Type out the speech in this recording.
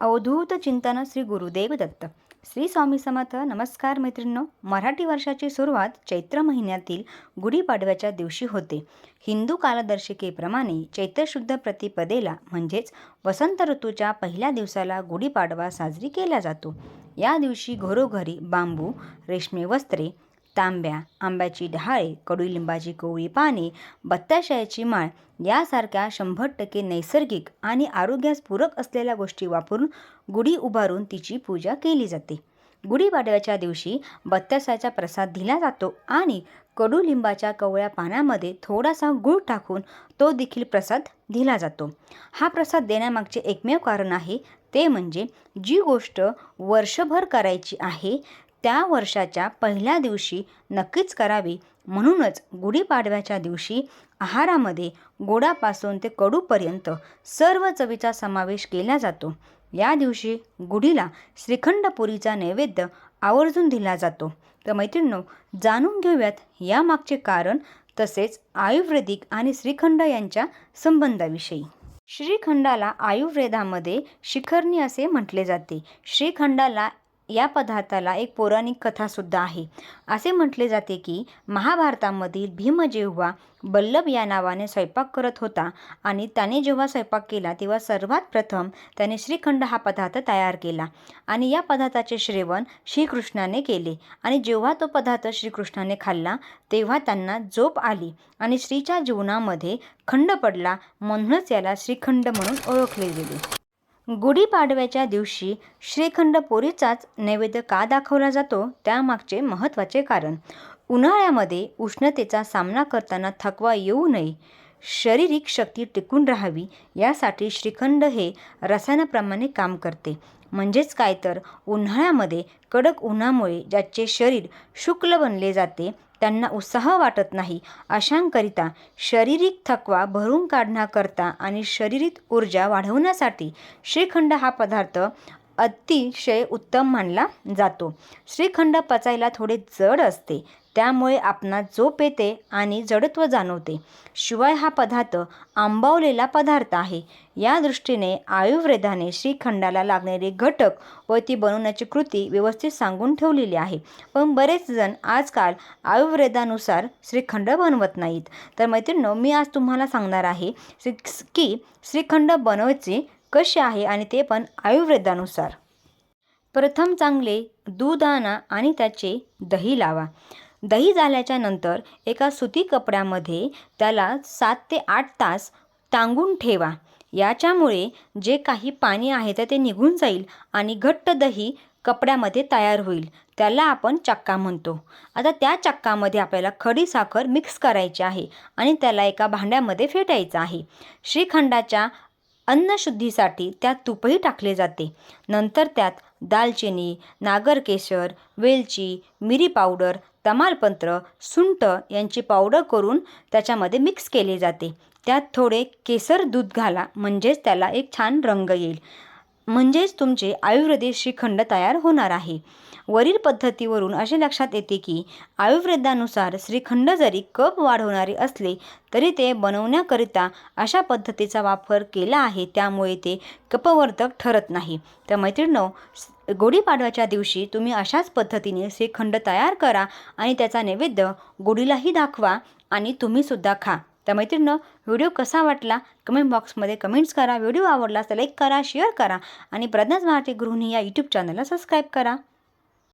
अवधूत चिंतन श्री गुरुदेव दत्त. श्री स्वामी समर्थ नमस्कार मैत्रिणींनो. मराठी वर्षाची सुरुवात चैत्र महिन्यातील गुढीपाडव्याच्या दिवशी होते. हिंदू कालदर्शिकेप्रमाणे चैत्र शुद्ध प्रतिपदेला म्हणजेच वसंत ऋतूच्या पहिल्या दिवसाला गुढीपाडवा साजरी केला जातो. या दिवशी घरोघरी बांबू रेशमी वस्त्रे तांब्या आंब्याची डहाळे कडुलिंबाची कोवळी पाने बत्ताशायाची माळ यासारख्या शंभर टक्के नैसर्गिक आणि आरोग्यास पूरक असलेल्या गोष्टी वापरून गुढी उभारून तिची पूजा केली जाते. गुढीपाडव्याच्या दिवशी बत्ताशाचा प्रसाद दिला जातो आणि कडुलिंबाच्या कवळ्या पानामध्ये थोडासा गूळ टाकून तो देखील प्रसाद दिला जातो. हा प्रसाद देण्यामागचे एकमेव कारण आहे ते म्हणजे जी गोष्ट वर्षभर करायची आहे त्या वर्षाच्या पहिल्या दिवशी नक्कीच करावी. म्हणूनच गुढीपाडव्याच्या दिवशी आहारामध्ये गोडापासून ते कडूपर्यंत सर्व चवीचा समावेश केला जातो. या दिवशी गुढीला श्रीखंडपुरीचा नैवेद्य आवर्जून दिला जातो. तर मैत्रिणींनो जाणून घेऊयात यामागचे कारण तसेच आयुर्वेदिक आणि श्रीखंड यांच्या संबंधाविषयी. श्रीखंडाला आयुर्वेदामध्ये शिखरणी असे म्हटले जाते. श्रीखंडाला या पदार्थाला एक पौराणिक कथासुद्धा आहे. असे म्हटले जाते की महाभारतामधील भीम जेव्हा बल्लभ या नावाने स्वयंपाक करत होता आणि त्याने जेव्हा स्वयंपाक केला तेव्हा सर्वात प्रथम त्याने श्रीखंड हा पदार्थ तयार केला आणि या पदार्थाचे श्रेवण श्रीकृष्णाने केले आणि जेव्हा तो पदार्थ श्रीकृष्णाने खाल्ला तेव्हा त्यांना झोप आली आणि श्रीच्या जीवनामध्ये खंड पडला म्हणूनच याला श्रीखंड म्हणून ओळखले गेले. गुढीपाडव्याच्या दिवशी श्रीखंड पोरीचाच नैवेद्य का दाखवला जातो त्यामागचे महत्त्वाचे कारण. उन्हाळ्यामध्ये उष्णतेचा सामना करताना थकवा येऊ नये. शारीरिक शक्ती टिकून राहावी यासाठी श्रीखंड हे रसायनाप्रमाणे काम करते. म्हणजेच काय तर उन्हाळ्यामध्ये कडक उन्हामुळे ज्याचे शरीर शुक्ल बनले जाते त्यांना उत्साह वाटत नाही. अशांकरिता शारीरिक थकवा भरून काढण्याकरता आणि शारीरिक ऊर्जा वाढवण्यासाठी श्रीखंड हा पदार्थ अतिशय उत्तम मानला जातो. श्रीखंड पचायला थोडे जड असते त्यामुळे आपणास झोप येते आणि जडत्व जाणवते. शिवाय हा पदार्थ आंबवलेला पदार्थ आहे. या दृष्टीने आयुर्वेदाने श्रीखंडाला लागणारे घटक व ती बनवण्याची कृती व्यवस्थित सांगून ठेवलेली आहे. पण बरेच जण आजकाल आयुर्वेदानुसार श्रीखंड बनवत नाहीत. तर मैत्रिणींनो मी आज तुम्हाला सांगणार आहे श्री की श्रीखंड बनवायचे कसे आहे आणि ते पण आयुर्वेदानुसार. प्रथम चांगले दूध आणा आणि त्याचे दही लावा. दही झाल्याच्यानंतर एका सुती कपड्यामध्ये त्याला सात ते आठ तास टांगून ठेवा. याच्यामुळे जे काही पाणी आहे तर ते निघून जाईल आणि घट्ट दही कपड्यामध्ये तयार होईल. त्याला आपण चक्का म्हणतो. आता त्या चक्कामध्ये आपल्याला खडी साखर मिक्स करायची आहे आणि त्याला एका भांड्यामध्ये फेटायचं आहे. श्रीखंडाच्या अन्नशुद्धीसाठी त्यात तूपही टाकले जाते. नंतर त्यात दालचिनी नागरकेशर वेलची मिरी पावडर तमालपत्र सुंठ यांची पावडर करून त्याच्यामध्ये मिक्स केले जाते. त्यात थोडे केसर दूध घाला म्हणजेच त्याला एक छान रंग येईल. म्हणजेच तुमचे आयुर्वेदिक श्रीखंड तयार होणार आहे. वरील पद्धतीवरून असे लक्षात येते की आयुर्वेदानुसार श्रीखंड जरी कप वाढवणारे असले तरी ते बनवण्याकरिता अशा पद्धतीचा वापर केला आहे त्यामुळे ते कपवर्धक ठरत नाही. तर मैत्रिणो गुढीपाडव्याच्या दिवशी तुम्ही अशाच पद्धतीने श्रीखंड तयार करा आणि त्याचा नैवेद्य गुढीलाही दाखवा आणि तुम्हीसुद्धा खा. तर मैत्रिणीनं व्हिडिओ कसा वाटला? कमेंट बॉक्समध्ये कमेंट्स करा. व्हिडिओ आवडला तर लाईक करा शेअर करा आणि प्रज्ञाच भारती गृहिणी या यूट्यूब चॅनलला सबस्क्राईब करा.